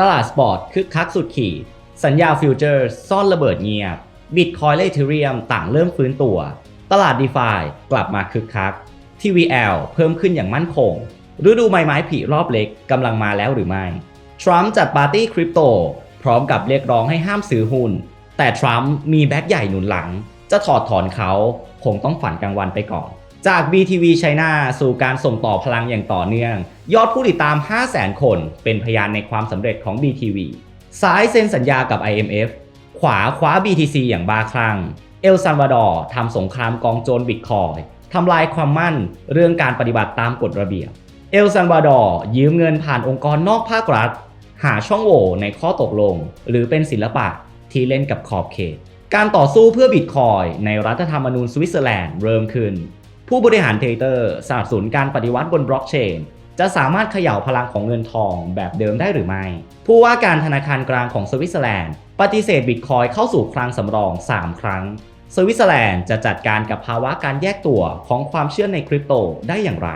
ตลาดสปอร์ตคึกคักสุดขีด สัญญาฟิวเจอร์ซ่อนระเบิดเงียบ บิตคอยและอีเทเรียมต่างเริ่มฟื้นตัว ตลาด d e f ากลับมาคึกคัก TVL เพิ่มขึ้นอย่างมั่นคง ฤดูใบไม้ผลิรอบเล็กกำลังมาแล้วหรือไม่ ทรัมป์จัดปาร์ตี้คริปโต พร้อมกับเรียกร้องให้ห้ามซื้อหุ้น แต่ทรัมป์มีแบ็กใหญ่หนุนหลัง จะถอดถอนเขาคงต้องฝันกลางวันไปก่อน จาก BTV China สู่การส่งต่อพลังอย่างต่อเนื่อง ยอดผู้ติดตาม 500,000 คน เป็นพยานในความสำเร็จของ BTV ซ้ายเซ็นสัญญากับ IMF ขวาคว้า BTC อย่างบ้าคลั่ง เอลซัลวาดอร์ทำสงครามกองโจรบิตคอยทำลายความมั่นเรื่องการปฏิบัติตามกฎระเบียบ เอลซัลวาดอร์ยืมเงินผ่านองค์กรนอกภาครัฐ หาช่องโหว่ในข้อตกลง หรือเป็นศิลปะที่เล่นกับขอบเขต การต่อสู้เพื่อบิตคอยในรัฐธรรมนูญสวิตเซอร์แลนด์เริ่มขึ้น ผู้บริหารเทเตอร์สนับสนุนการปฏิวัติบนบล็อกเชนจะสามารถเขย่าพลังของเงินทองแบบเดิมได้หรือไม่ ผู้ว่าการธนาคารกลางของสวิตเซอร์แลนด์ ปฏิเสธบิตคอยเข้าสู่คลังสำรอง 3 ครั้ง สวิตเซอร์แลนด์จะจัดการกับภาวะการแยกตัวของความเชื่อในคริปโตได้อย่างไร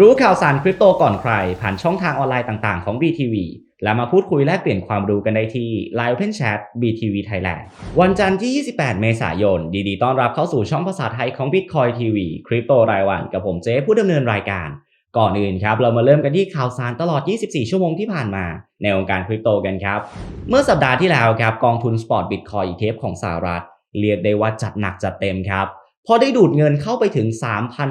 รู้ข่าวสารคริปโตก่อนใคร ผ่านช่องทางออนไลน์ต่างๆ ของ BTV และมาพูดคุยแลกเปลี่ยนความรู้กันได้ที่ Line Open Chat BTV Thailand วันจันทร์ที่ 28 เมษายน ดีๆต้อนรับเข้าสู่ช่องภาษาไทยของ Bitcoin TV คริปโตรายวันกับผมเจ๊ผู้ดำเนินรายการ ก่อนอื่นครับ เรามาเริ่มกันที่ข่าวสารตลอด 24 ชั่วโมงที่ผ่านมา ในวงการคริปโตกันครับ เมื่อสัปดาห์ที่แล้วครับกองทุนสปอร์ตบิตคอยอีเทฟของสหรัฐเรียกได้ว่าจัดหนักจัดเต็มครับพอได้ดูดเงินเข้าไปถึง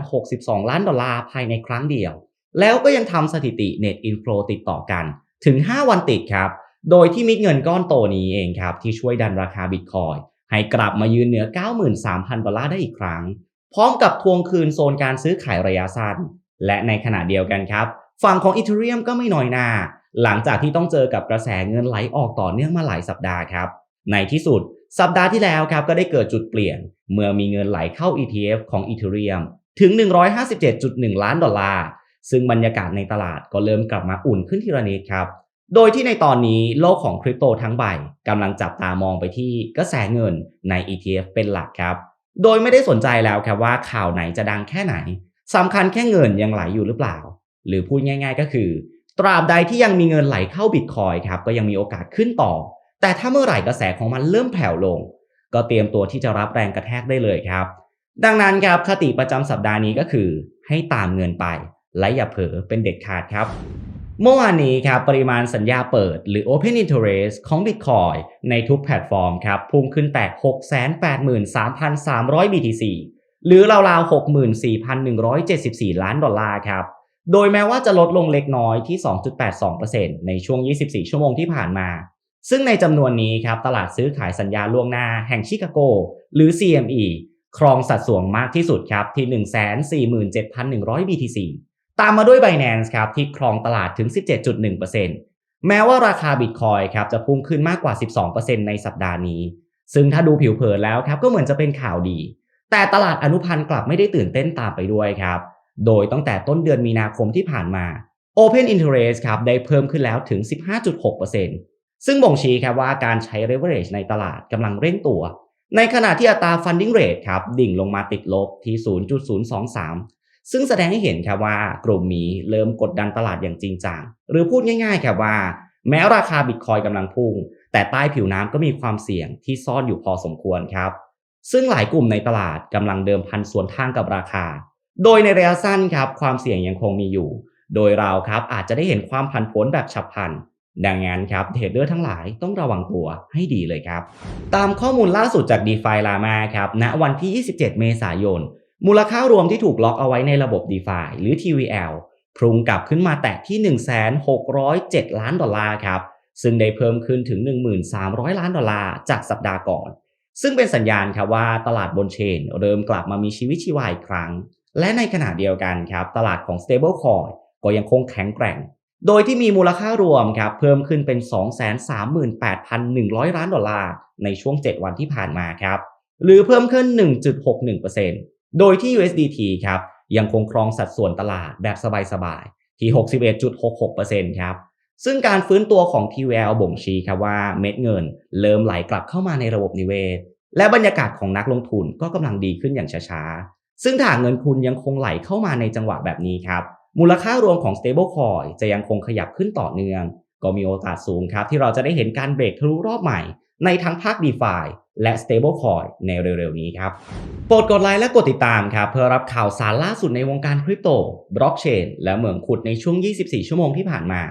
3,062 ล้านดอลลาร์ภายในครั้งเดียว แล้วก็ยังทำสถิติ Net Inflow ติดต่อกัน ถึง 5 วันติดครับ โดยที่มิดเงินก้อนโตนี้เองครับที่ช่วยดันราคาบิตคอยให้กลับมายืนเหนือ 93,000 ดอลลาร์ได้อีกครั้ง พร้อมกับทวงคืนโซนการซื้อขายระยะสั้น และในขณะเดียวกันครับ ฝั่งของอีเทเรียมก็ไม่น้อยหน้า หลังจากที่ต้องเจอกับกระแสเงินไหลออกต่อเนื่องมาหลายสัปดาห์ครับ ในที่สุด สัปดาห์ที่แล้วครับก็ได้เกิดจุดเปลี่ยน เมื่อมีเงินไหลเข้า ETF ของอีเทเรียมถึง 157.1 ล้านดอลลาร์ ซึ่งบรรยากาศในตลาดก็เริ่มกลับมาอุ่นขึ้นทีละนิดครับ โดยที่ในตอนนี้โลกของคริปโตทั้งใบกำลังจับตามองไปที่กระแสเงินใน ETF เป็นหลักครับ โดยไม่ได้สนใจแล้วครับว่าข่าวไหนจะดังแค่ไหนสำคัญแค่เงินยังไหลอยู่หรือเปล่า หรือพูดง่าย ๆ ก็คือ ตราบใดที่ยังมีเงินไหลเข้าบิตคอยครับก็ยังมีโอกาสขึ้นต่อ แต่ถ้าเมื่อไหร่กระแสของมันเริ่มแผ่วลง ก็เตรียมตัวที่จะรับแรงกระแทกได้เลยครับ ดังนั้นครับคติประจำสัปดาห์นี้ก็คือ ให้ตามเงินไป และอย่าเผลอเป็นเด็ดขาดครับ เมื่อวานนี้ครับปริมาณสัญญาเปิดหรือ Open Interest ของ Bitcoin ในทุกแพลตฟอร์มครับพุ่งขึ้นแตะ683,300 BTC หรือราวๆ64,174 ล้านดอลลาร์ครับโดยแม้ว่าจะลดลงเล็กน้อยที่ 2.82%ในช่วง 24 ชั่วโมงที่ผ่านมา ซึ่งในจำนวนนี้ครับตลาดซื้อขายสัญญาล่วงหน้าแห่งชิคาโก หรือ CME ครองสัดส่วนมากที่สุดครับที่ 147,100 BTC ตามมาด้วย Binance ครับที่ครองตลาดถึง 17.1%แม้ว่าราคาบิตคอยครับจะพุ่งขึ้นมากกว่า 12%ในสัปดาห์นี้ ซึ่งถ้าดูผิวเผินแล้วครับก็เหมือนจะเป็นข่าวดี แต่ตลาดอนุพันธ์กลับไม่ได้ตื่นเต้นตามไปด้วยครับ โดยตั้งแต่ต้นเดือนมีนาคมที่ผ่านมา Open Interest ครับได้เพิ่มขึ้นแล้วถึง 15.6%ซึ่งบ่งชี้ครับว่าการใช้ leverage ในตลาดกำลังเร่งตัว ในขณะที่อัตรา funding rate ครับดิ่งลงมาติดลบที่ 0.023 ซึ่งแสดงให้เห็นครับว่ากลุ่มนี้เริ่มกดดันตลาดอย่างจริงจังหรือพูดง่ายๆครับว่า แม้ราคาบิตคอยกำลังพุ่ง แต่ใต้ผิวน้ำก็มีความเสี่ยงที่ซ่อนอยู่พอสมควรครับ ซึ่งหลายกลุ่มในตลาดกำลังเดิมพันสวนทางกับราคา โดยในระยะสั้นครับความเสี่ยงยังคงมีอยู่ โดยเราครับอาจจะได้เห็นความผันผวนแบบฉับพลันดังนั้นครับเทรดเดอร์ทั้งหลายต้องระวังตัวให้ดีเลยครับ ตามข้อมูลล่าสุดจาก d e f i Lama ครับณวันที่ 27 เมษายน มูลค่ารวมที่ถูกล็อกเอาไว้ในระบบ DeFi หรือ TVL พุ่งกลับขึ้นมาแตะที่ 1,607 ล้านดอลลาร์ครับ ซึ่งได้เพิ่มขึ้นถึง 1,300 ล้านดอลลาร์จากสัปดาห์ก่อน ซึ่งเป็นสัญญาณครับว่าตลาดบนเชน เริ่มกลับมามีชีวิตชีวาอีกครั้ง และในขณะเดียวกันครับ ตลาดของ Stablecoin ก็ยังคงแข็งแกร่ง โดยที่มีมูลค่ารวมครับเพิ่มขึ้นเป็น 238,100 ล้านดอลลาร์ในช่วง 7 วันที่ผ่านมาครับ หรือเพิ่มขึ้น 1.61% โดยที่ USDT ครับยังคงครองสัดส่วนตลาดแบบสบายๆ ที่ 61.66%ครับ ซึ่งการฟื้นตัวของ TVL บ่งชี้ครับว่าเม็ดเงิน เริ่มไหลกลับเข้ามาในระบบนิเวศ และบรรยากาศของนักลงทุนก็กำลังดีขึ้นอย่างช้าๆ ซึ่งถ้าเงินทุนยังคงไหลเข้ามาในจังหวะแบบนี้ครับ มูลค่ารวมของ stablecoin จะยังคงขยับขึ้นต่อเนื่อง ก็มีโอกาสสูงครับที่เราจะได้เห็นการเบรกทะลุรอบใหม่ ในทั้งภาค d e f i และ Stablecoin ในเร็วๆ นี้ครับ โปรดกดไลค์และกดติดตามครับ เพื่อรับข่าวสารล่าสุดในวงการคริปโต บล็อกเชน และเหมืองขุดในช่วง 24 ชั่วโมงที่ผ่านมา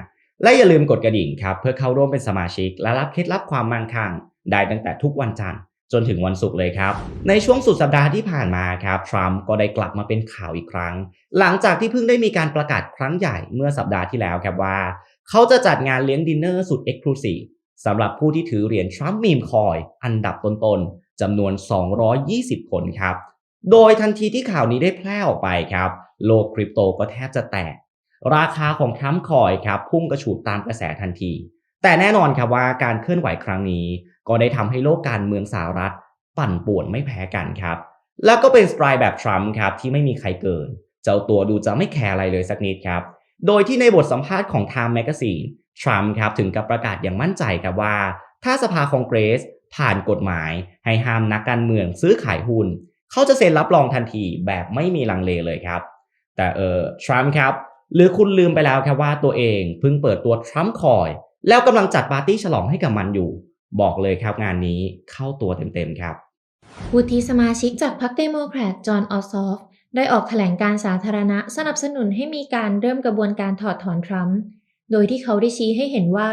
และอย่าลืมกดกระดิ่งครับ เพื่อเข้าร่วมเป็นสมาชิก และรับเคล็ดลับความมั่งคั่ง ได้ตั้งแต่ทุกวันจันทร์จนถึงวันศุกร์เลยครับ ในช่วงสุดสัปดาห์ที่ผ่านมาครับ ทรัมป์ก็ได้กลับมาเป็นข่าวอีกครั้ง หลังจากที่เพิ่งได้มีการประกาศครั้งใหญ่เมื่อสัปดาห์ที่แล้วครับว่า เขาจะจัดงานเลี้ยงดินเนอร์สุดเอ็กซ์คลูซีฟ สำหรับผู้ที่ถือเหรียญทรัมป์มีมคอยอันดับต้นๆจำนวน 220 คนครับ โดยทันทีที่ข่าวนี้ได้แพร่ออกไปครับ โลกคริปโตก็แทบจะแตก ราคาของทรัมป์คอยครับพุ่งกระฉูดตามกระแสทันที แต่แน่นอนครับว่าการเคลื่อนไหวครั้งนี้ ก็ได้ทำให้โลกการเมืองสหรัฐ ปั่นป่วนไม่แพ้กันครับ แล้วก็เป็นสไตล์แบบทรัมป์ครับที่ไม่มีใครเกิน เจ้าตัวดูจะไม่แคร์อะไรเลยสักนิดครับ โดยที่ในบทสัมภาษณ์ของ Time Magazine ทรัมป์ครับถึงกับประกาศอย่างมั่นใจครับว่า ถ้าสภาคองเกรสผ่านกฎหมาย ให้ห้ามนักการเมืองซื้อขายหุ้น เขาจะเซ็นรับรองทันทีแบบไม่มีลังเลเลยครับ แต่เออทรัมป์ครับหรือคุณลืมไปแล้วครับว่าตัวเองเพิ่งเปิดตัวทรัมป์คอยแล้วกำลังจัดปาร์ตี้ฉลองให้กับมันอยู่ บอกเลยครับงานนี้เข้าตัวเต็มๆครับวุฒิสมาชิกจากพรรคเดโมแครตจอห์นออซอฟได้ออกแถลงการสาธารณะสนับสนุนให้มีการเริ่มกระบวนการถอดถอนทรัมป์ โดยที่เขาได้ชี้ให้เห็นว่า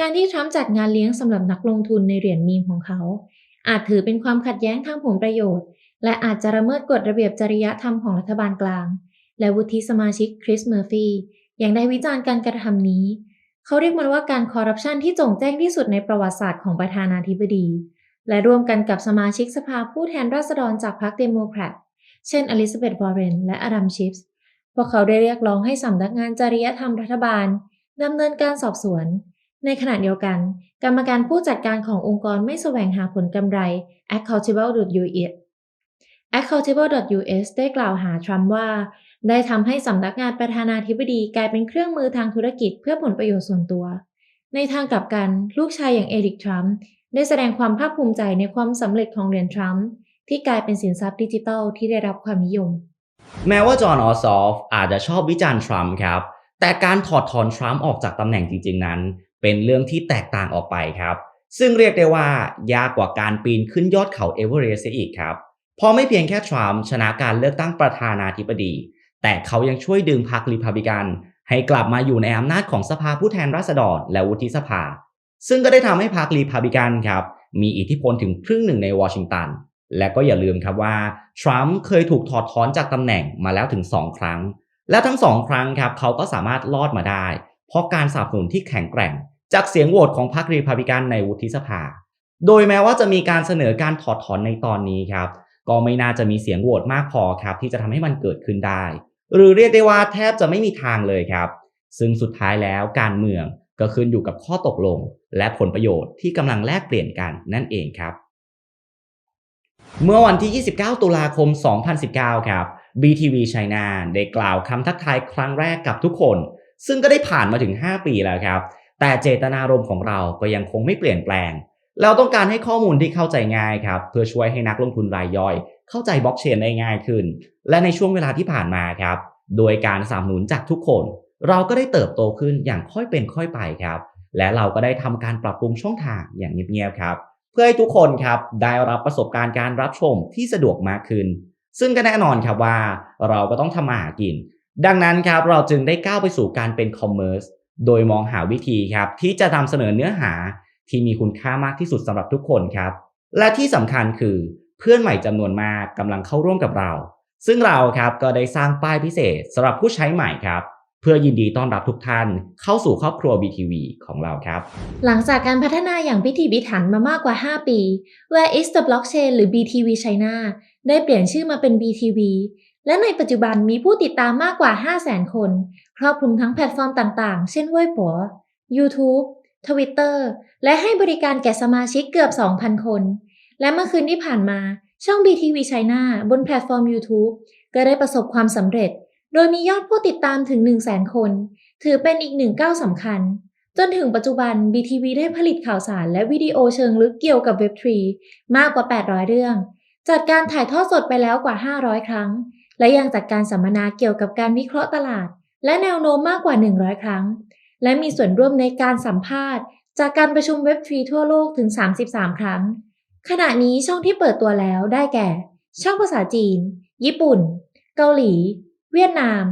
การที่ทรัมป์จัดงานเลี้ยงสำหรับนักลงทุนในเหรียญมีมของเขา อาจถือเป็นความขัดแย้งทางผลประโยชน์ และอาจจะละเมิดกฎระเบียบจริยธรรมของรัฐบาลกลาง และวุฒิสมาชิกคริสเมอร์ฟียังได้วิจารณ์การกระทำนี้ เขาเรียกมันว่าการคอร์รัปชันที่จงแจ้งที่สุดในประวัติศาสตร์ของประธานาธิบดี และร่วมกันกับสมาชิกสภาผู้แทนราษฎรจากพรรคเดโมแครตเช่นอลิซาเบธวอร์เรนและอดัมชิฟส์พวกเขาได้เรียกร้องให้สำนักงานจริยธรรมรัฐบาล ดำเนินการสอบสวน ในขณะเดียวกัน กรรมการผู้จัดการขององค์กรไม่แสวงหาผลกำไร Accountable.us Accountable.us ได้กล่าวหาทรัมป์ว่า ได้ทำให้สำนักงานประธานาธิบดีกลายเป็นเครื่องมือทางธุรกิจเพื่อผลประโยชน์ส่วนตัว ในทางกลับกันลูกชายอย่างเอริกทรัมป์ได้แสดงความภาคภูมิใจในความสำเร็จของเหรียญทรัมป์ที่กลายเป็นสินทรัพย์ดิจิทัลที่ได้รับความนิยม แม้ว่าจอห์นออซอฟอาจจะชอบวิจารณ์ทรัมป์ครับ แต่การถอดถอนทรัมป์ออกจากตำแหน่งจริงๆนั้น เป็นเรื่องที่แตกต่างออกไปครับ ซึ่งเรียกได้ว่ายากกว่าการปีนขึ้นยอดเขาเอเวอเรสต์อีกครับเพราะไม่เพียงแค่ทรัมป์ชนะการเลือกตั้งประธานาธิบดี แต่เขายังช่วยดึงพรรครีพับลิกันให้กลับมาอยู่ในอำนาจของสภาผู้แทนราษฎรและวุฒิสภา ซึ่งก็ได้ทำให้พรรครีพับลิกันครับ มีอิทธิพลถึงครึ่งหนึ่งในวอชิงตัน และก็อย่าลืมครับว่า ทรัมป์เคยถูกถอดถอนจากตำแหน่งมาแล้วถึง 2 ครั้ง และทั้งสองครั้งครับเขาก็สามารถรอดมาได้ เพราะการสนับสนุนที่แข็งแกร่ง จากเสียงโหวตของพรรครีพับลิกันในวุฒิสภา โดยแม้ว่าจะมีการเสนอการถอดถอนในตอนนี้ครับ ก็ไม่น่าจะมีเสียงโหวตมากพอครับที่จะทำให้มันเกิดขึ้นได้ หรือเรียกได้ว่าแทบจะไม่มีทางเลยครับ ซึ่งสุดท้ายแล้วการเมืองก็ขึ้นอยู่กับข้อตกลง และผลประโยชน์ที่กำลังแลกเปลี่ยนกันนั่นเองครับ เมื่อวันที่ 29 ตุลาคม 2019 ครับ BTV China ได้กล่าวคำทักทายครั้งแรกกับทุกคน ซึ่งก็ได้ผ่านมาถึง 5 ปีแล้วครับ แต่เจตนารมณ์ของเราก็ยังคงไม่เปลี่ยนแปลง เราต้องการให้ข้อมูลที่เข้าใจง่ายครับ เพื่อช่วยให้นักลงทุนรายย่อย เข้าใจบล็อกเชนได้ง่ายขึ้น และในช่วงเวลาที่ผ่านมาครับ โดยการสนับสนุนจากทุกคน เราก็ได้เติบโตขึ้นอย่างค่อยเป็นค่อยไปครับ และเราก็ได้ทำการปรับปรุงช่องทางอย่างเงียบๆครับ เพื่อให้ทุกคนครับได้รับประสบการณ์การรับชมที่สะดวกมากขึ้น ซึ่งก็แน่นอนครับว่าเราก็ต้องทำมาหากิน ดังนั้นครับเราจึงได้ก้าวไปสู่การเป็นคอมเมอร์สโดยมองหาวิธีครับที่จะนำเสนอเนื้อหาที่มีคุณค่ามากที่สุดสำหรับทุกคนครับ และที่สำคัญคือเพื่อนใหม่จำนวนมากกำลังเข้าร่วมกับเรา ซึ่งเราครับก็ได้สร้างป้ายพิเศษสำหรับผู้ใช้ใหม่ครับ เพื่อยินดีต้อนรับทุกท่าน เข้าสู่ครอบครัว BTV ของเราครับ หลังจากการพัฒนาอย่างพิถีพิถันมามากกว่า 5 ปี Where is the blockchain หรือ BTV China ได้เปลี่ยนชื่อมาเป็น BTV และในปัจจุบันมีผู้ติดตามมากกว่า 500,000 คน ครอบคลุมทั้งแพลตฟอร์มต่างๆ เช่นเว่ยปัว YouTube Twitter และให้บริการแก่สมาชิกเกือบ 2,000 คน และเมื่อคืนที่ผ่านมาช่อง BTV China บนแพลตฟอร์ม YouTube ก็ได้ประสบความสำเร็จ โดยมียอดผู้ติดตามถึง 100,000 คน ถือเป็นอีกหนึ่งก้าวสำคัญ จนถึงปัจจุบัน BTV ได้ผลิตข่าวสารและวิดีโอเชิงลึกเกี่ยวกับ Web3 มากกว่า 800 เรื่อง จัดการถ่ายทอดสดไปแล้วกว่า 500 ครั้ง และยังจัดการสัมมนาเกี่ยวกับการวิเคราะห์ตลาด และแนวโน้มมากกว่า 100 ครั้ง และมีส่วนร่วมในการสัมภาษณ์ จากการประชุมเว็บทรีทั่วโลกถึง 33 ครั้ง ขณะนี้ช่องที่เปิดตัวแล้วได้แก่ ช่องภาษาจีน ญี่ปุ่น เกาหลี เวียดนาม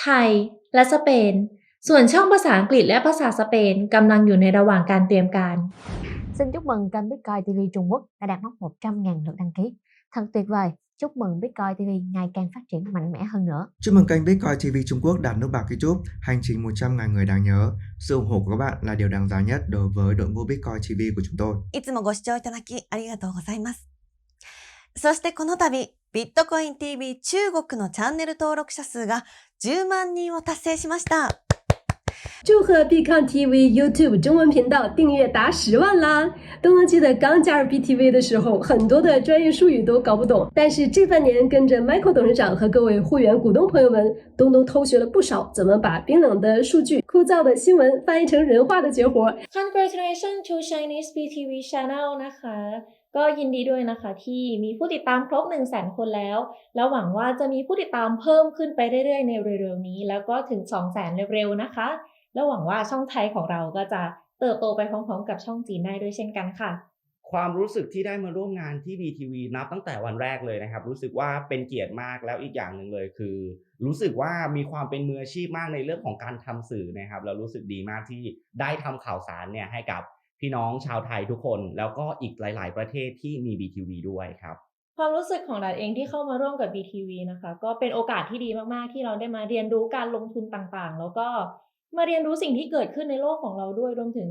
ไทย และสเปน ส่วนช่องภาษาอังกฤษและภาษาสเปนกำลังอยู่ในระหว่างการเตรียมการ Xin chúc mừng kênh Bitcoin TV Trung Quốc đã đạt mốc 100.000 lượt đăng ký. Thật tuyệt vời. Chúc mừng Bitcoin TV ngày càng phát triển mạnh mẽ hơn nữa. Chúc mừng kênh Bitcoin TV Trung Quốc đạt nút bạc YouTube, hành trình 100.000 người đáng nhớ. Sự ủng hộ của các bạn là điều đáng giá nhất đối với đội ngũ Bitcoin TV của chúng tôi. いつもご視聴いただきありがとうございます。そしてこの度、 ビットコイン TV 中国のチャンネル登録者数が10万人を達成しました。祝贺 b c o n TV YouTube 中文频道订阅达十万啦！东东记得刚加入 BTV 的时候，很多的专业术语都搞不懂，但是这半年跟着 Michael 董事长和各位会员股东朋友们，东东偷学了不少怎么把冰冷的数据、枯燥的新闻翻译成人话的绝活。 Congratulations to Chinese BTV Channel นะคะ ก็ยินดีด้วยนะคะที่มีผู้ติดตามครบ 1 0 0 0 0แสนคนแล้ว แล้วหวังว่าจะมีผู้ติดตามเพิ่มขึ้นไปเรื่อยๆ ในเร็วๆนี้ แล้วก็ถึง 2 0 0แสนเร็วๆนะคะ แล้วหวังว่าช่องไทยของเราก็จะเติบโตไปพร้อมๆ กับช่องจีนได้ด้วยเช่นกันค่ะ ความรู้สึกที่ได้มาร่วมงานที่ BTV นับตั้งแต่วันแรกเลยนะครับ รู้สึกว่าเป็นเกียรติมากแล้วอีกอย่างหนึ่งเลยคือ รู้สึกว่ามีความเป็นมืออาชีพมากในเรื่องของการทำสื่อนะครับแล้วรู้สึกดีมากที่ได้ทำข่าวสารเนี่ยให้กับ พี่น้องชาวไทยทุกคน แล้วก็อีกหลาย ๆ ประเทศที่มี BTV ด้วยครับ ความรู้สึกของดัดเองที่เข้ามาร่วมกับ BTV นะคะ ก็เป็นโอกาสที่ดีมาก ๆ ที่เราได้มาเรียนรู้การลงทุนต่างๆ แล้วก็มาเรียนรู้สิ่งที่เกิดขึ้นในโลกของเราด้วยรวมถึง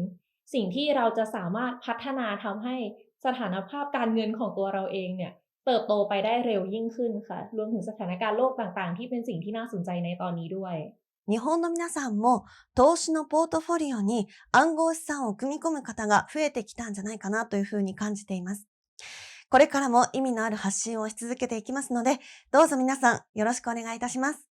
สิ่งที่เราจะสามารถพัฒนาทำให้สถานภาพการเงินของตัวเราเองเนี่ยเติบโตไปได้เร็วยิ่งขึ้นค่ะ รวมถึงสถานการณ์โลกต่างๆ ที่เป็นสิ่งที่น่าสนใจในตอนนี้ด้วย 日本の皆さんも投資のポートフォリオに暗号資産を組み込む方が増えてきたんじゃないかなというふうに感じています。これからも意味のある発信をし続けていきますので、どうぞ皆さんよろしくお願いいたします。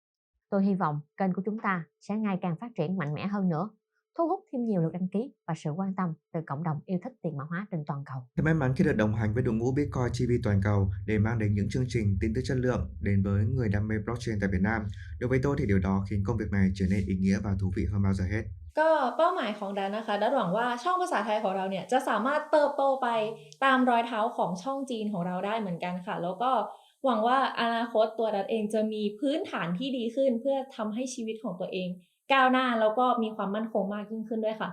Tôi hy vọng kênh của chúng ta sẽ ngày càng phát triển mạnh mẽ hơn nữa, thu hút thêm nhiều lượt đăng ký và sự quan tâm từ cộng đồng yêu thích tiền mã hóa trên toàn cầu. Thật may mắn khi được đồng hành với đội ngũ Bitcoin TV toàn cầu để mang đến những chương trình tin tức chất lượng đến với người đam mê blockchain tại Việt Nam. Đối với tôi thì điều đó khiến công việc này trở nên ý nghĩa và thú vị hơn bao giờ hết. ก็เป้าหมายของดันนะคะดันหวังว่าช่องภาษาไทยของเราเนี่ยจะสามารถเติบโตไปตามรอยเท้าของช่องจีนของเราได้เหมือนกันค่ะ แล้วก็หวังว่าอนาคตตัวดันเองจะมีพื้นฐานที่ดีขึ้น เพื่อทำให้ชีวิตของตัวเอง ก้าวหน้าแล้วก็มีความมั่นคงมากยิ่งขึ้นด้วยค่ะ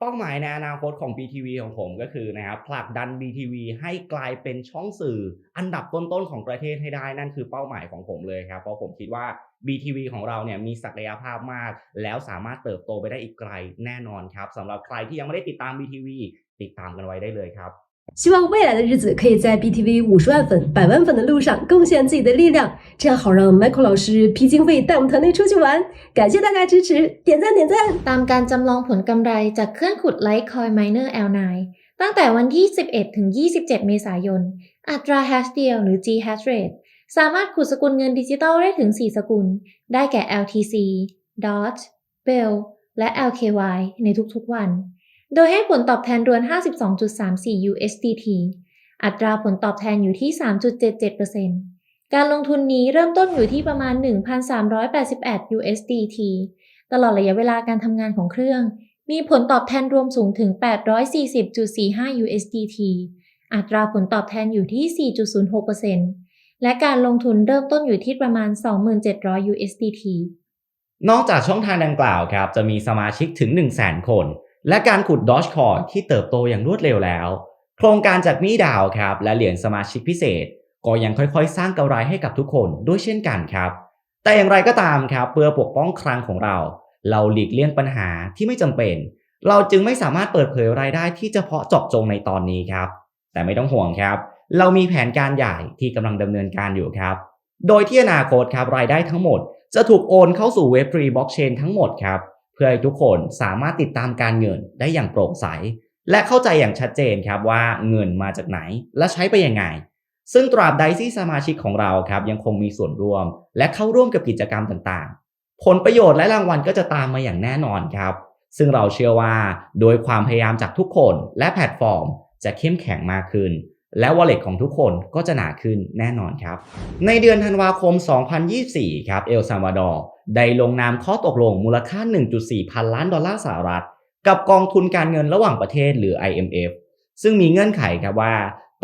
เป้าหมายในอนาคตของ BTV ของผมก็คือนะครับผลักดัน BTV ให้กลายเป็นช่องสื่ออันดับต้นๆของประเทศให้ได้นั่นคือเป้าหมายของผมเลยครับเพราะผมคิดว่า BTV ของเราเนี่ยมีศักยภาพมาก แล้วสามารถเติบโตไปได้อีกไกลแน่นอนครับสำหรับใครที่ยังไม่ได้ติดตาม BTV ติดตามกันไว้ได้เลยครับ 希望未来的日子可以在 BTV 五十万粉、百万粉的路上贡献自己的力量，这样好让 Michael 老师批经费带我们团队出去玩。感谢大家支持，点赞点赞！ ตามการจำลองผลกำไรจากเครื่องขุด Litecoin Miner L9 ตั้งแต่วันที่ 11 ถึง 27 เมษายน อัตรา hash เดียวหรือ G hash rate สามารถขุดสกุลเงินดิจิตอลได้ถึง 4 สกุล ได้แก่ LTC, DOT, BEL และ LKY ในทุกๆวัน โดยให้ผลตอบแทนรวม52.34 USDT อัตราผลตอบแทนอยู่ที่ 3.77%การลงทุนนี้เริ่มต้นอยู่ที่ประมาณ 1,388 USDT ตลอดระยะเวลาการทำงานของเครื่อง มีผลตอบแทนรวมสูงถึง 840.45 USDT อัตราผลตอบแทนอยู่ที่ 4.06%และการลงทุนเริ่มต้นอยู่ที่ประมาณ 2,700 USDT นอกจากช่องทางดังกล่าวครับ จะมีสมาชิกถึง 1 0 0 0 0แคน และการขุด Dogecoin ที่เติบโตอย่างรวดเร็วแล้ว โครงการจากมีดาวครับ และเหรียญสมาชิกพิเศษ ก็ยังค่อยๆ สร้างกำไรให้กับทุกคนด้วยเช่นกันครับ แต่อย่างไรก็ตามครับเพื่อปกป้องคลังของเรา เราหลีกเลี่ยงปัญหาที่ไม่จำเป็น เราจึงไม่สามารถเปิดเผยรายได้ที่เฉพาะเจาะจงในตอนนี้ครับ แต่ไม่ต้องห่วงครับ เรามีแผนการใหญ่ที่กำลังดำเนินการอยู่ครับ โดยที่อนาคตครับรายได้ทั้งหมด จะถูกโอนเข้าสู่เว็บฟรีบล็อกเชนทั้งหมดครับ เพื่อให้ทุกคนสามารถติดตามการเงินได้อย่างโปร่งใส และเข้าใจอย่างชัดเจนครับว่าเงินมาจากไหนและใช้ไปยังไง ซึ่งตราบใดที่สมาชิกของเราครับยังคงมีส่วนร่วม และเข้าร่วมกับกิจกรรมต่างๆ ผลประโยชน์และรางวัลก็จะตามมาอย่างแน่นอนครับ ซึ่งเราเชื่อว่าโดยความพยายามจากทุกคนและแพลตฟอร์ม จะเข้มแข็งมากขึ้นและ wallet ของทุกคนก็จะหนาขึ้นแน่นอนครับ ในเดือนธันวาคม 2024 ครับ เอลซัลวาดอร์ ได้ลงนามข้อตกลงมูลค่า 1.4 พันล้านดอลลาร์สหรัฐ กับกองทุนการเงินระหว่างประเทศหรือ IMF ซึ่งมีเงื่อนไขครับว่า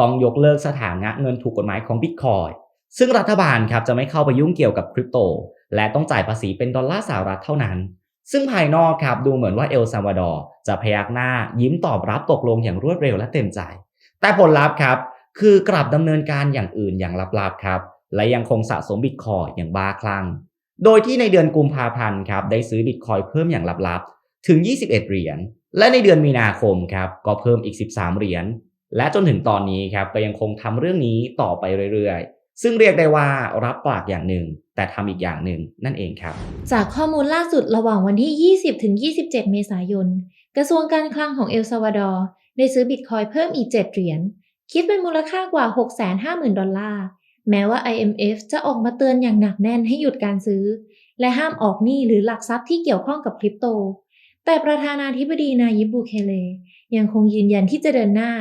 ต้องยกเลิกสถานะเงินถูกกฎหมายของ Bitcoin ซึ่งรัฐบาลครับจะไม่เข้าไปยุ่งเกี่ยวกับคริปโต และต้องจ่ายภาษีเป็นดอลลาร์สหรัฐเท่านั้น ซึ่งภายนอกครับดูเหมือนว่าเอลซาวาดอร์จะพยักหน้ายิ้มตอบรับตกลงอย่างรวดเร็วและเต็มใจ แต่ผลลัพธ์ครับคือกลับดำเนินการอย่างอื่นอย่างลับๆครับ และยังคงสะสมบิตคอยอย่างบ้าคลั่ง โดยที่ในเดือนกุมภาพันธ์ครับได้ซื้อบิตคอยเพิ่มอย่างลับๆ ถึง 21 เหรียญ และในเดือนมีนาคมครับก็เพิ่มอีก 13 เหรียญ และจนถึงตอนนี้ครับก็ยังคงทำเรื่องนี้ต่อไปเรื่อยๆ ซึ่งเรียกได้ว่ารับปากอย่างหนึ่ง แต่ทำอีกอย่างหนึ่งนั่นเองครับ จากข้อมูลล่าสุดระหว่างวันที่ 20 ถึง 27 เมษายน กระทรวงการคลังของเอลซาวาดอร์ได้ซื้อบิตคอยเพิ่มอีก 7 เหรียญ คิดเป็นมูลค่ากว่า 650,000 ดอลลาร์ แม้ว่า IMF จะออกมาเตือนอย่างหนักแน่นให้หยุดการซื้อ และห้ามออกหนี้หรือหลักทรัพย์ที่เกี่ยวข้องกับคริปโต แต่ประธานาธิบดีนายิบบูเคเล ยังคงยืนยันที่จะเดินหน้า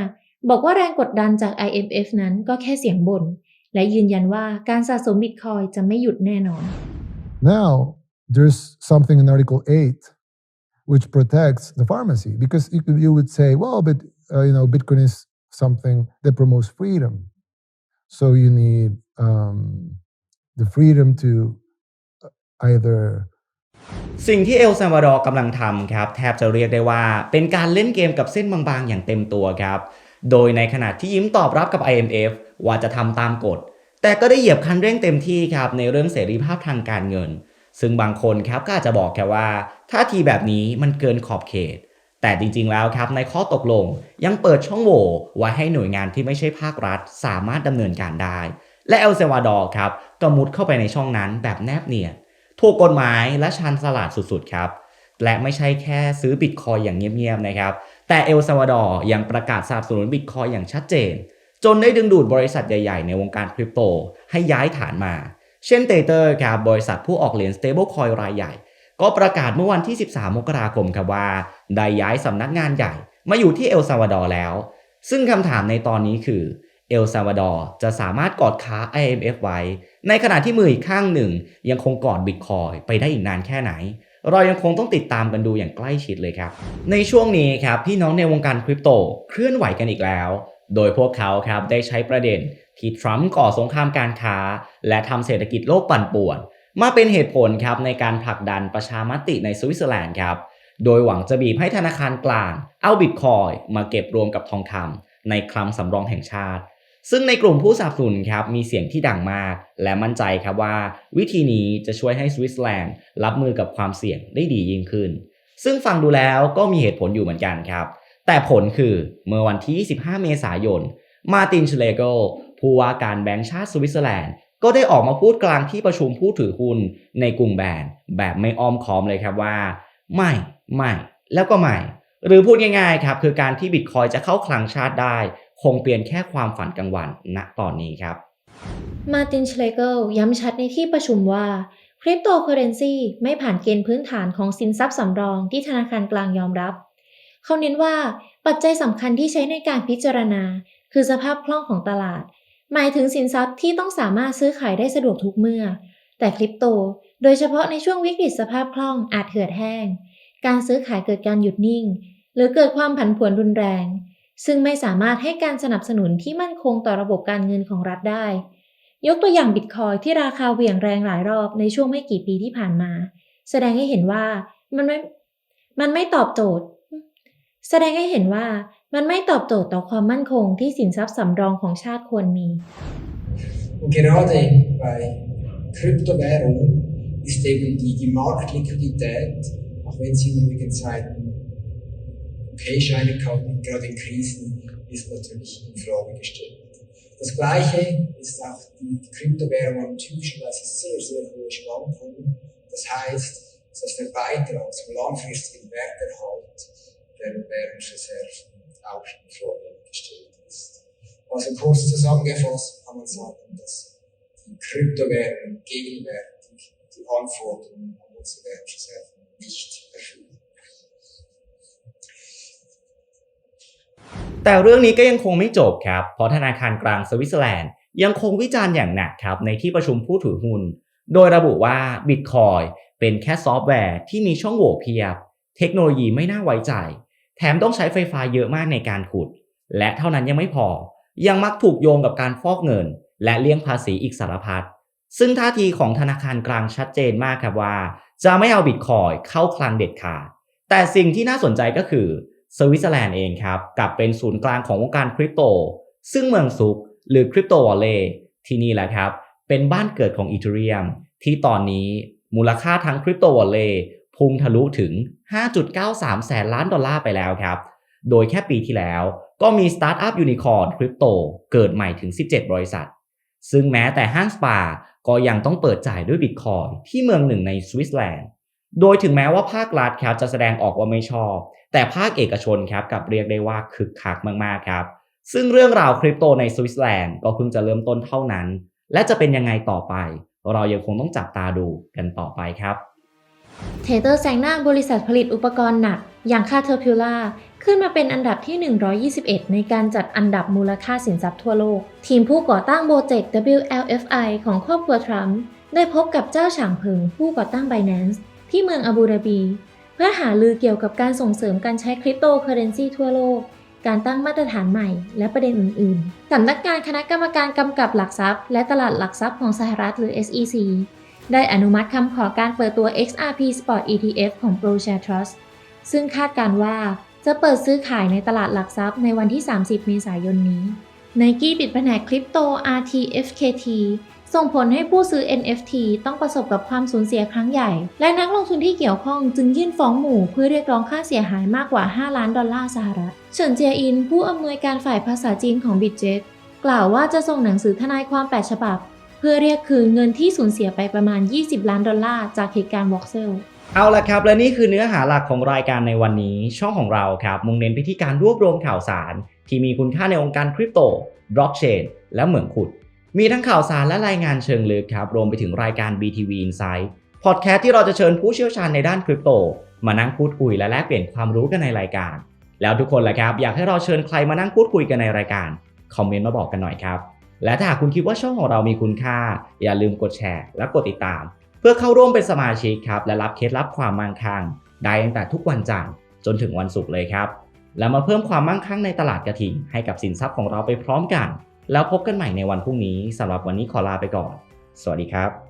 บอกว่าแรงกดดันจาก IMF นั้นก็แค่เสียงบ่นและยืนยันว่าการสะสมบิตคอยจะไม่หยุดแน่นอน Now, there's something in Article 8 which protects the pharmacy because you, could- you would say, well, but uh, you know, Bitcoin is something that promotes freedom. So you need um, the freedom to either สิ่งที่เอลซาวาดอร์กำลังทำครับ แทบจะเรียกได้ว่าเป็นการเล่นเกมกับเส้นบางๆ อย่างเต็มตัวครับ โดยในขณะที่ยิ้มตอบรับกับ IMF ว่าจะทำตามกฎ แต่ก็ได้เหยียบคันเร่งเต็มที่ครับในเรื่องเสรีภาพทางการเงิน ซึ่งบางคนครับก็อาจจะบอกแค่ว่าท่าทีแบบนี้มันเกินขอบเขต แต่จริงๆแล้วครับในข้อตกลงยังเปิดช่องโหว่ไว้ให้หน่วยงานที่ไม่ใช่ภาครัฐ สามารถดำเนินการได้ และเอลเซวาดอร์ครับก็มุดเข้าไปในช่องนั้นแบบแนบเนียนถูกกฎหมายและชันสลาดสุดๆครับ และไม่ใช่แค่ซื้อบิตคอยอย่างเงียบๆนะครับ แต่เอลซาวาดอร์ยังประกาศสนับสนุนบิตคอยอย่างชัดเจน จนได้ดึงดูดบริษัทใหญ่ๆ ในวงการคริปโตให้ย้ายฐานมา เช่นเตเตอร์ครับบริษัทผู้ออกเหรียญ stablecoin รายใหญ่ ก็ประกาศเมื่อวันที่ 13 มกราคมครับว่า ได้ย้ายสำนักงานใหญ่มาอยู่ที่เอลซาวาดอร์แล้ว ซึ่งคำถามในตอนนี้คือเอลซาวาดอร์จะสามารถกอดค้า IMF ไว้ ในขณะที่มืออีกข้างหนึ่ง ยังคงกอดบิตคอยไปได้อีกนานแค่ไหน เรายังคงต้องติดตามกันดูอย่างใกล้ชิดเลยครับ ในช่วงนี้ครับพี่น้องในวงการคริปโตเคลื่อนไหวกันอีกแล้ว โดยพวกเขาครับได้ใช้ประเด็นที่ทรัมป์ก่อสงครามการค้า และทำเศรษฐกิจโลกปั่นป่วน มาเป็นเหตุผลครับในการผลักดันประชามติในสวิตเซอร์แลนด์ครับ โดยหวังจะบีบให้ธนาคารกลางเอาบิตคอยมาเก็บรวมกับทองคำในคลังสำรองแห่งชาติ ซึ่งในกลุ่มผู้สนับสนุนครับมีเสียงที่ดังมาก และมั่นใจครับว่า วิธีนี้จะช่วยให้สวิตเซอร์แลนด์รับมือกับความเสี่ยงได้ดียิ่งขึ้น ซึ่งฟังดูแล้วก็มีเหตุผลอยู่เหมือนกันครับ แต่ผลคือเมื่อวันที่ 25 เมษายน มาตินชเลโกผู้ว่าการแบงก์ชาติสวิตเซอร์แลนด์ ก็ได้ออกมาพูดกลางที่ประชุมผู้ถือหุ้นในกลุ่มแบรนด์แบบไม่อ้อมค้อมเลยครับว่า ไม่ไม่แล้วก็ไม่ หรือพูดง่ายๆครับคือการที่บิตคอยจะเข้าคลังชาติได้ คงเปลี่ยนแค่ความฝันกลางวันณตอนนี้ครับมาตินชเลเกลย้ำชัดในที่ประชุมว่าคริปโตเคอเรนซีไม่ผ่านเกณฑ์พื้นฐานของสินทรัพย์สำรองที่ธนาคารกลางยอมรับ เขาเน้นว่าปัจจัยสำคัญที่ใช้ในการพิจารณา คือสภาพคล่องของตลาด หมายถึงสินทรัพย์ที่ต้องสามารถซื้อขายได้สะดวกทุกเมื่อ แต่คริปโต โดยเฉพาะในช่วงวิกฤตสภาพคล่องอาจเหือดแห้ง การซื้อขายเกิดการหยุดนิ่ง หรือเกิดความผันผวนรุนแรง ซึ่งไม่สามารถให้การสนับสนุนที่มั่นคงต่อระบบการเงินของรัฐได้ ยกตัวอย่างบิตคอยที่ราคาเหวี่ยงแรงหลายรอบในช่วงไม่กี่ปีที่ผ่านมา แสดงให้เห็นว่ามันไม่ มันไม่ตอบโจทย์ แสดงให้เห็นว่า มันไม่ตอบโจทย์ต่อความมั่นคงที่สินทรัพย์สำรองของชาติควรมี Und gerade bei Kryptowährungen ist eben die, die Marktliquidität, auch wenn sie in ruhigen Zeiten okay scheinen kann, gerade in Krisen, ist natürlich in Frage gestellt. Das Gleiche ist auch die Kryptowährungen haben typischerweise sehr, sehr hohe Schwankungen. Das heißt, dass der Beitrag zum langfristigen Werterhalt der Währungsreserven auch in Frage gestellt ist. Also kurz zusammengefasst kann man sagen, dass die Kryptowährungen gegenwärtig die Anforderungen an unsere Währungsreserven nicht erfüllen. แต่เรื่องนี้ก็ยังคงไม่จบครับ เพราะธนาคารกลางสวิตเซอร์แลนด์ยังคงวิจารณ์อย่างหนักครับในที่ประชุมผู้ถือหุ้น โดยระบุว่าบิตคอยเป็นแค่ซอฟต์แวร์ที่มีช่องโหว่เพียบ เทคโนโลยีไม่น่าไว้ใจ แถมต้องใช้ไฟฟ้าเยอะมากในการขุด และเท่านั้นยังไม่พอ ยังมักถูกโยงกับการฟอกเงิน และเลี่ยงภาษีอีกสารพัดซึ่งท่าทีของธนาคารกลางชัดเจนมากครับว่า จะไม่เอาบิตคอยเข้าคลังเด็ดขาด แต่สิ่งที่น่าสนใจก็คือสวิตเซอร์แลนด์เองครับกลับเป็นศูนย์กลางของวงการคริปโต ซึ่งเมืองซุกหรือคริปโตวอลเล่ที่นี่แหละครับ เป็นบ้านเกิดของอีเทเรียมที่ตอนนี้มูลค่าทั้งคริปโตวอลเล่ พุ่งทะลุถึง 5.93 แสนล้านดอลลาร์ไปแล้วครับ โดยแค่ปีที่แล้วก็มีสตาร์ทอัพยูนิคอร์นคริปโตเกิดใหม่ถึง 17 บริษัท ซึ่งแม้แต่ห้างสปา ก็ยังต้องเปิดจ่ายด้วยบิตคอยที่เมืองหนึ่งในสวิตเซอร์แลนด์ โดยถึงแม้ว่าภาครัฐครับจะแสดงออกว่าไม่ชอบ แต่ภาคเอกชนครับกับเรียกได้ว่าคึกคักมากๆครับ ซึ่งเรื่องราวคริปโตในสวิตเซอร์แลนด์ก็เพิ่งจะเริ่มต้นเท่านั้น และจะเป็นยังไงต่อไป เรายังคงต้องจับตาดูกันต่อไปครับ เทเตอร์แซงหน้าบริษัทผลิตอุปกรณ์หนัก อย่างคาเทอร์พิล่าขึ้นมาเป็นอันดับที่ 121 ในการจัดอันดับมูลค่าสินทรัพย์ทั่วโลก ทีมผู้ก่อตั้งโปรเจกต์ WLFI ของครอบครัวทรัมป์ได้พบกับเจ้าฉางเพิงผู้ก่อตั้ง Binance ที่เมืองอาบูดาบี เพื่อหาลือเกี่ยวกับการส่งเสริมการใช้คริปโตเคอเรนซีทั่วโลก การตั้งมาตรฐานใหม่ และประเด็นอื่น ๆ สำนักงานคณะกรรมการกำกับหลักทรัพย์ และตลาดหลักทรัพย์ของสหรัฐหรือ SEC ได้อนุมัติคำขอการเปิดตัว XRP Spot ETF ของ ProShare Trust ซึ่งคาดการณ์ว่าจะเปิดซื้อขายในตลาดหลักทรัพย์ในวันที่ 30 เมษายนนี้ Nike ปิดแผนกคริปโต RTFKT ส่งผลให้ผู้ซื้อ NFT ต้องประสบกับความสูญเสียครั้งใหญ่ และนักลงทุนที่เกี่ยวข้องจึงยื่นฟ้องหมู่เพื่อเรียกร้องค่าเสียหายมากกว่า 5 ล้านดอลลาร์สหรัฐ เฉินเจียอิน ผู้อำนวยการฝ่ายภาษาจีนของ Bitjet กล่าวว่าจะส่งหนังสือทนายความ 8 ฉบับ เพื่อเรียกคืนเงินที่สูญเสียไปประมาณ 20 ล้านดอลลาร์จากเหตุการณ์วอกเซลเอาละครับ และนี่คือเนื้อหาหลักของรายการในวันนี้ ช่องของเราครับ มุ่งเน้นไปที่การรวบรวมข่าวสาร ที่มีคุณค่าในองค์การคริปโตบล็อกเชนและเหมืองขุด มีทั้งข่าวสารและรายงานเชิงลึกครับ รวมไปถึงรายการ BTV Insight พอดแคสต์ที่เราจะเชิญผู้เชี่ยวชาญในด้านคริปโต มานั่งพูดคุยและแลกเปลี่ยนความรู้กันในรายการ แล้วทุกคนล่ะครับ อยากให้เราเชิญใครมานั่งพูดคุยกันในรายการคอมเมนต์มาบอกกันหน่อยครับ และถ้าหากคุณคิดว่าช่องของเรามีคุณค่า อย่าลืมกดแชร์และกดติดตาม เพื่อเข้าร่วมเป็นสมาชิกครับ และรับเคล็ดลับความมั่งคั่ง ได้ตั้งแต่ทุกวันจันทร์จนถึงวันศุกร์เลยครับ แล้วมาเพิ่มความมั่งคั่งในตลาดกระถิ่งให้กับสินทรัพย์ของเราไปพร้อมกัน แล้วพบกันใหม่ในวันพรุ่งนี้สำหรับวันนี้ขอลาไปก่อน สวัสดีครับ